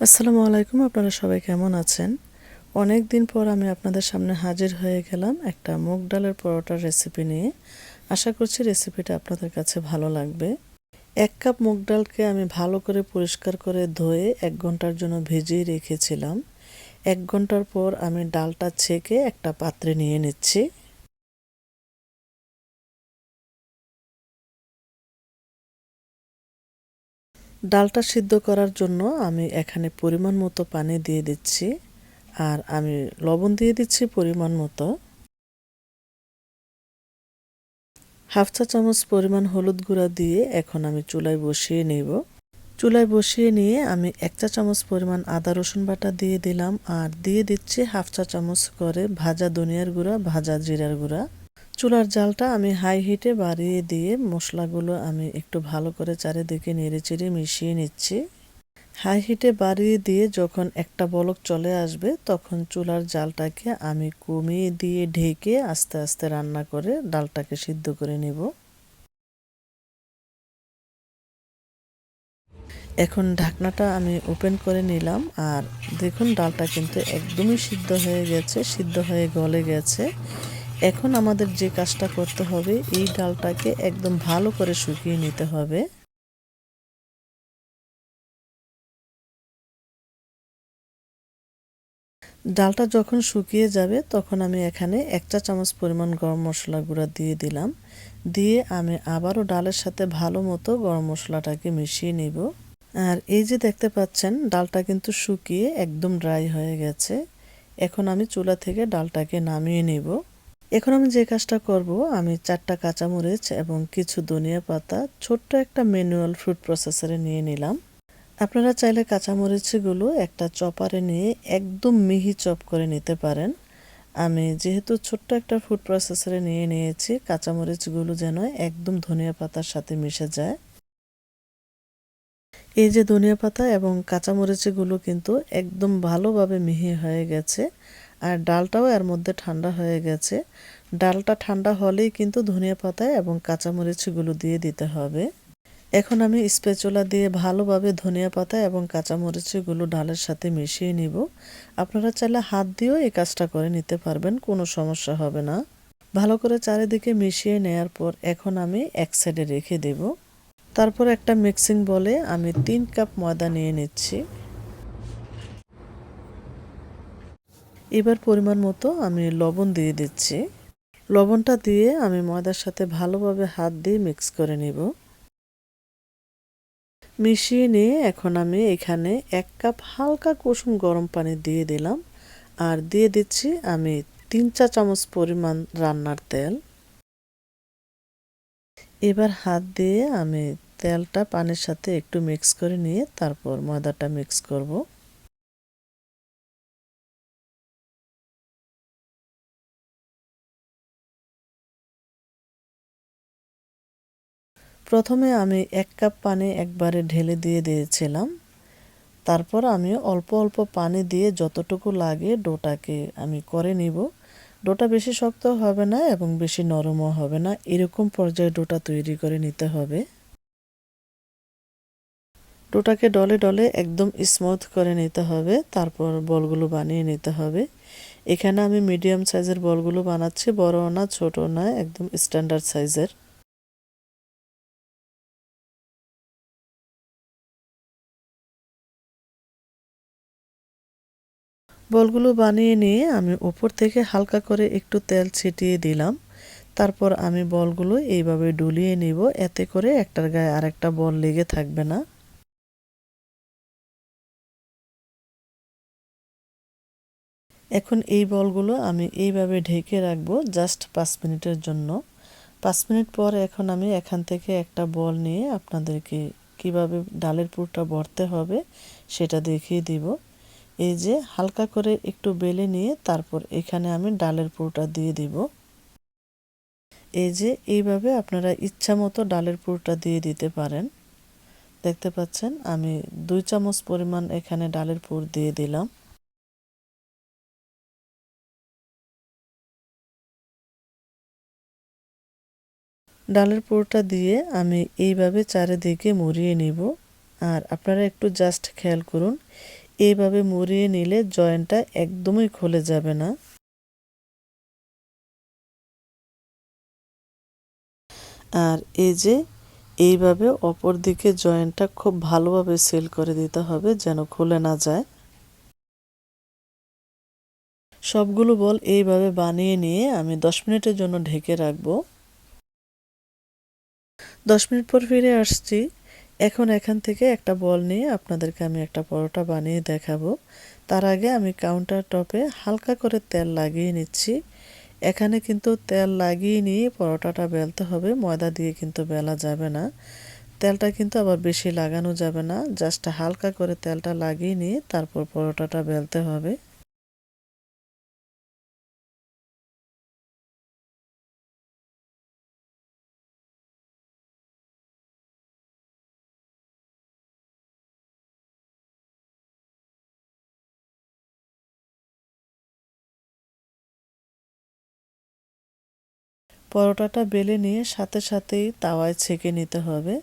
আসসালামু আলাইকুম, আপনারা সবাই কেমন আছেন? অনেক দিন পর আমি আপনাদের সামনে হাজির হয়ে গেলাম একটা মুগ ডালের পরোটার রেসিপি নিয়ে। আশা করছি রেসিপিটা আপনাদের কাছে ভালো লাগবে। এক কাপ মুগ ডালকে আমি ভালো করে পরিষ্কার করে ধুয়ে এক ঘণ্টার জন্য ভিজিয়ে রেখেছিলাম। এক ঘণ্টার পর আমি ডালটা ছেঁকে একটা পাত্রে নিয়ে নিচ্ছি। ডালটা সিদ্ধ করার জন্য আমি এখানে পরিমাণ মতো পানি দিয়ে দিচ্ছি, আর আমি লবণ দিয়ে দিচ্ছি পরিমাণ মতো। হাফ চা চামচ পরিমাণ হলুদ গুঁড়া দিয়ে এখন আমি চুলায় বসিয়ে নেব। চুলায় বসিয়ে নিয়ে আমি এক চা চামচ পরিমাণ আদা রসুন বাটা দিয়ে দিলাম, আর দিয়ে দিচ্ছি হাফ চা চামচ করে ভাজা ধনিয়ার গুঁড়া, ভাজা জিরার গুঁড়া। চুলার জালটা আমি হাই হিটে বাড়িয়ে দিয়ে মশলাগুলো আমি একটু ভালো করে চারিদিকে নেড়ে চেড়ে মিশিয়ে নিচ্ছি। হাই হিটে বাড়িয়ে দিয়ে যখন একটা বলক চলে আসবে, তখন চুলার জালটাকে আমি কমিয়ে দিয়ে ঢেকে আস্তে আস্তে রান্না করে ডালটাকে সিদ্ধ করে নেব। এখন ঢাকনাটা আমি ওপেন করে নিলাম আর দেখুন ডালটা কিন্তু একদমই সিদ্ধ হয়ে গেছে, সিদ্ধ হয়ে গলে গেছে। এখন আমাদের যে কাজটা করতে হবে, এই ডালটাকে একদম ভালো করে শুকিয়ে নিতে হবে। ডালটা যখন শুকিয়ে যাবে, তখন আমি এখানে এক চা চামচ পরিমাণ গরম মশলা গুঁড়া দিয়ে দিলাম। দিয়ে আমি আবারও ডালের সাথে ভালো মতো গরম মশলাটাকে মিশিয়ে নিব। আর এই যে দেখতে পাচ্ছেন, ডালটা কিন্তু শুকিয়ে একদম ড্রাই হয়ে গেছে। এখন আমি চুলা থেকে ডালটাকে নামিয়ে নেব। এখন আমি যে কাজটা করব, আমি চারটা কাঁচামরিচ এবং কিছু ধনিয়া পাতা ছোট্ট একটা ম্যানুয়াল ফ্রুট প্রসেসরে নিয়ে নিলাম। আপনারা চাইলে কাঁচামরিচগুলো একটা চপারে নিয়ে একদম মিহি চপ করে নিতে পারেন। আমি যেহেতু ছোট্ট একটা ফুড প্রসেসরে নিয়ে নিয়েছি, কাঁচামরিচগুলো যেন একদম ধনিয়া পাতার সাথে মিশে যায়। এই যে ধনিয়া পাতা এবং কাঁচামরিচগুলো কিন্তু একদম ভালোভাবে মিহি হয়ে গেছে। আর ডালটাও এর মধ্যে ঠান্ডা হয়ে গেছে। ডালটা ঠান্ডা হলেই কিন্তু ধনিয়া পাতা এবং কাঁচামরিচগুলো দিয়ে দিতে হবে। এখন আমি স্পেচুলা দিয়ে ভালোভাবে ধনিয়া পাতা এবং কাঁচামরিচগুলো ডালের সাথে মিশিয়ে নিব। আপনারা চাইলে হাত দিয়েও এই কাজটা করে নিতে পারবেন, কোনো সমস্যা হবে না। ভালো করে চারিদিকে মিশিয়ে নেয়ার পর এখন আমি এক সাইডে রেখে দেব। তারপর একটা মিক্সিং বলে আমি তিন কাপ ময়দা নিয়ে নিচ্ছি। এবার পরিমাণ মতো আমি লবণ দিয়ে দিচ্ছি। লবণটা দিয়ে আমি ময়দার সাথে ভালোভাবে হাত দিয়ে মিক্স করে নিব। মিশিয়ে নিয়ে এখন আমি এখানে এক কাপ হালকা কুসুম গরম পানি দিয়ে দিলাম। আর দিয়ে দিচ্ছি আমি তিন চা চামচ পরিমাণ রান্নার তেল। এবার হাত দিয়ে আমি তেলটা পানির সাথে একটু মিক্স করে নিয়ে তারপর ময়দাটা মিক্স করব। প্রথমে আমি এক কাপ পানি একবারে ঢেলে দিয়ে দিয়েছিলাম। তারপর আমি অল্প অল্প পানি দিয়ে যতটুকু লাগে ডোটাকে আমি করে নিব। ডোটা বেশি শক্ত হবে না এবং বেশি নরমও হবে না। এরকম পর্যায়ে ডোটা তৈরি করে নিতে হবে। ডোটাকে ডলে ডলে একদম স্মুথ করে নিতে হবে। তারপর বলগুলো বানিয়ে নিতে হবে। এখানে আমি মিডিয়াম সাইজের বলগুলো বানাচ্ছি। বড় না ছোট না, একদম স্ট্যান্ডার্ড সাইজের বলগুলো বানিয়ে নিয়ে আমি উপর থেকে হালকা করে একটু তেল ছিটিয়ে দিলাম। তারপর আমি বলগুলো এইভাবে ডুলিয়ে নিব, এতে করে একটার গায়ে আরেকটা বল লেগে থাকবে না। এখন এই বলগুলো আমি এইভাবে ঢেকে রাখব জাস্ট পাঁচ মিনিটের জন্য। পাঁচ মিনিট পর এখন আমি এখান থেকে একটা বল নিয়ে আপনাদেরকে কীভাবে ডালের পুরটা ভরতে হবে সেটা দেখিয়ে দিব। এই যে হালকা করে একটু বেলে নিয়ে তারপর এখানে আমি ডালের পুরোটা দিয়ে দিব। এই যে এইভাবে আপনারা ইচ্ছা মতো ডালের পুরোটা দিয়ে দিতে পারেন। দেখতে পাচ্ছেন, আমি দুই চামচ পরিমাণ এখানে ডালের পুর দিয়ে দিলাম। ডালের পুরোটা দিয়ে আমি এইভাবে চারিদিকে মুড়িয়ে নিব। আর আপনারা একটু জাস্ট খেয়াল করুন এইভাবে মুড়িয়ে নিলে জয়েন্টটা একদমই খুলে যাবে না। আর এই যে, এইভাবে অপর দিকে জয়েন্টটা খুব ভালোভাবে সেল করে দিতে হবে যেন খুলে না যায়। সবগুলো বল এইভাবে বানিয়ে নিয়ে আমি দশ মিনিটের জন্য ঢেকে রাখব। দশ মিনিট পর ফিরে আসছি। এখন এখান থেকে একটা বল নিয়ে আপনাদেরকে আমি একটা পরোটা বানিয়ে দেখাবো। তার আগে আমি কাউন্টার টপে হালকা করে তেল লাগিয়ে নিচ্ছি। এখানে কিন্তু তেল লাগিয়ে নিয়ে পরোটাটা বেলতে হবে, ময়দা দিয়ে কিন্তু বেলা যাবে না। তেলটা কিন্তু আবার বেশি লাগানো যাবে না, জাস্ট হালকা করে তেলটা লাগিয়ে নিয়ে তারপর পরোটাটা বেলতে হবে। পরোটাটা বেলে নিয়ে সাথে সাথেই তাওয়ায় ছেঁকে নিতে হবে।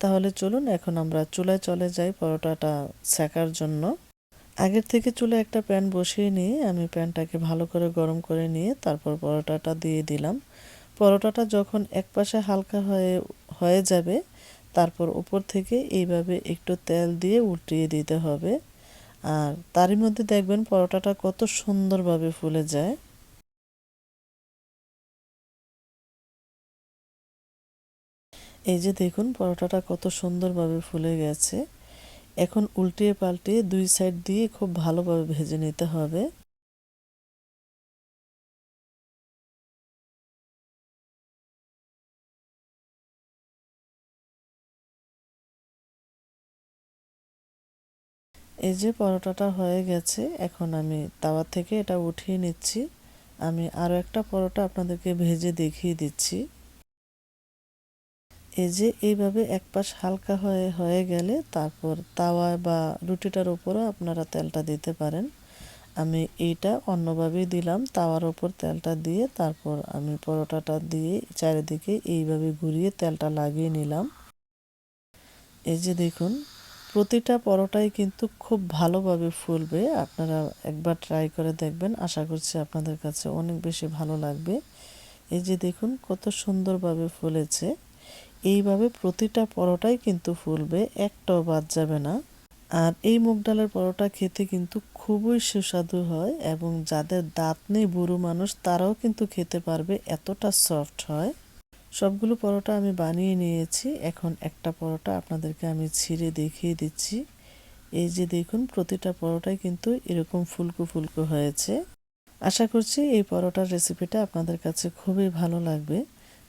তাহলে চলুন এখন আমরা চুলায় চলে যাই পরোটাটা ছেঁকার জন্য। আগের থেকে চুলে একটা প্যান বসিয়ে নিয়ে আমি প্যানটাকে ভালো করে গরম করে নিয়ে তারপর পরোটাটা দিয়ে দিলাম। পরোটাটা যখন এক পাশে হালকা হয়ে হয়ে যাবে, তারপর উপর থেকে এইভাবে একটু তেল দিয়ে উল্টিয়ে দিতে হবে। আর তারই মধ্যে দেখবেন পরোটাটা কত সুন্দরভাবে ফুলে যায়। এই যে দেখুন, পরোটাটা কত সুন্দরভাবে ফুলে গেছে। এখন উল্টিয়ে পাল্টিয়ে দুই সাইড দিয়ে খুব ভালোভাবে ভেজে নিতে হবে। এই যে পরোটাটা হয়ে গেছে, এখন আমি তাওয়া থেকে এটা উঠিয়ে নিচ্ছি। আমি আরও একটা পরোটা আপনাদেরকে ভেজে দেখিয়ে দিচ্ছি। এই যে এইভাবে এক পাশ হালকা হয়ে হয়ে গেলে তারপর তাওয়া বা রুটিটার উপরও আপনারা তেলটা দিতে পারেন। আমি এইটা অন্যভাবেই দিলাম, তাওয়ার ওপর তেলটা দিয়ে তারপর আমি পরোটাটা দিয়ে চারিদিকে এইভাবে ঘুরিয়ে তেলটা লাগিয়ে নিলাম। এই যে দেখুন, প্রতিটা পরোটাই কিন্তু খুব ভালোভাবে ফুলবে, আপনারা একবার ট্রাই করে দেখবেন, আশা করছি আপনাদের কাছে অনেক বেশি ভালো লাগবে। এই যে দেখুন, কত সুন্দরভাবে ফুলেছে। এইভাবে প্রতিটা পরোটাই কিন্তু ফুলবে, একটাও বাদ যাবে না। আর এই মুগ ডালের পরোটা খেতে কিন্তু খুবই সুস্বাদু হয় এবং যাদের দাঁত নেই বুড়ো মানুষ, তারাও কিন্তু খেতে পারবে, এতটা সফট হয়। সবগুলো পরোটা আমি বানিয়ে নিয়েছি। এখন একটা পরোটা আপনাদেরকে আমি ছিঁড়ে দেখিয়ে দিচ্ছি। এই যে দেখুন, প্রতিটা পরোটাই কিন্তু এরকম ফুলকো ফুলকো হয়েছে। আশা করছি এই পরোটার রেসিপিটা আপনাদের কাছে খুবই ভালো লাগবে।